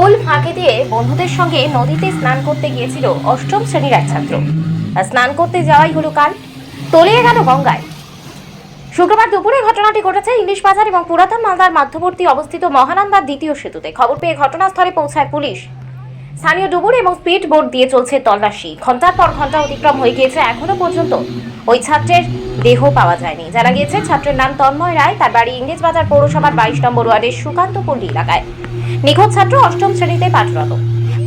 School ফাঁকে দিয়ে বন্ধুদের সঙ্গে নদীতে স্নান করতে গিয়েছিল অষ্টম শ্রেণির এক ছাত্র। স্নান করতে যাওয়াই হলো কাল তলিয়ে গেল গঙ্গায়। শুক্রবার দুপুরে ঘটনাটি ঘটেছে ইংলিশ বাজার এবং পুরাতন মালদার মধ্যবর্তী অবস্থিত মহানন্দার দ্বিতীয় সেতুতে। খবর পেয়ে ঘটনাস্থলে পৌঁছায় পুলিশ। স্থানীয় ডুবুর এবং স্পিড বোট দিয়ে চলছে তল্লাশি। ঘণ্টার পর ঘণ্টা অতিক্রম হয়ে গিয়েছে এখনও পর্যন্ত। ওই ছাত্রের দেহ পাওয়া যায়নি। জানা গিয়েছে, ছাত্রের নাম তন্ময় রায়। তার বাড়ি ইংরেজ বাজার পৌরসভার বাইশ নম্বর ওয়ার্ডের সুকান্তপল্লী এলাকায়। নিখোঁজ ছাত্র অষ্টম শ্রেণীতে পাঠরত।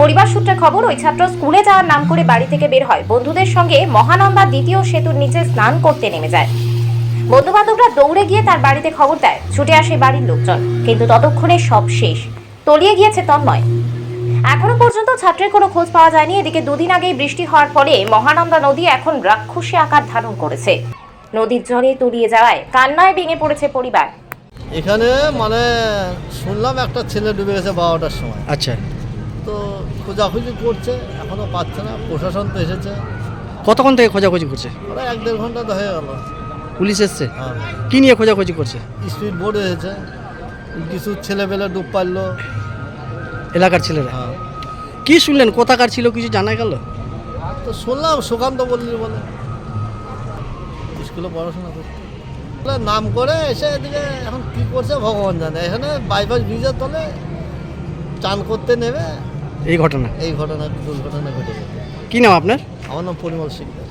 পরিবার সূত্রে খবর, ওই ছাত্র স্কুলে যাওয়ার নাম করে বাড়ি থেকে বের হয়। বন্ধুদের সঙ্গে মহানন্দা দ্বিতীয় সেতুর নিচে স্নান করতে নেমে যায়। বন্ধু বান্ধবরা দৌড়ে গিয়ে তার বাড়িতে খবর দেয়, ছুটে আসে বাড়ির লোকজন। কিন্তু ততক্ষণে সব শেষ। তলিয়ে গিয়েছে তন্ময়। এখনও পর্যন্ত ছাত্রের কোনো খোঁজ পাওয়া যায়নি। এদিকে দুদিন আগেই বৃষ্টি হওয়ার ফলে মহানন্দা নদী এখন রাক্ষসী আকার ধারণ করেছে। নদীর জলে তলিয়ে যাওয়ায় কান্নায় ভেঙে পড়েছে পরিবার। এখানে মানে শুনলাম একটা ছেলে ডুবে গেছে বারোটার সময়। আচ্ছা। তো খোঁজাখুঁজি করছে এখনও পাচ্ছে না প্রশাসন তো এসেছে। কতক্ষণ থেকে খোঁজাখুঁজি করছে? ওরা এক দেড় ঘণ্টা তো হয়ে গেল। পুলিশ এসছে? হ্যাঁ। কি নিয়ে খোঁজাখুঁজি করছে? স্পিড বোর্ড এসেছে। কিছু ছেলেপেলে ডুব পারল। এলাকার ছেলেরা? হ্যাঁ। কি শুনলেন? কোথাকার ছিল? কিছু জানা গেল? তো শুনলাম সুকান্ত বললি বলে। স্কুলে পড়াশোনা করতে নাম করে এসে এদিকে এখন কি করছে ভগবান জানে। এখানে বাইপাস ব্রিজের তলে চান করতে নেবে। এই ঘটনা? এই ঘটনা দুর্ঘটনা ঘটে গেছে কি নাম আপনার? আমার নাম পরিমল সিকদার।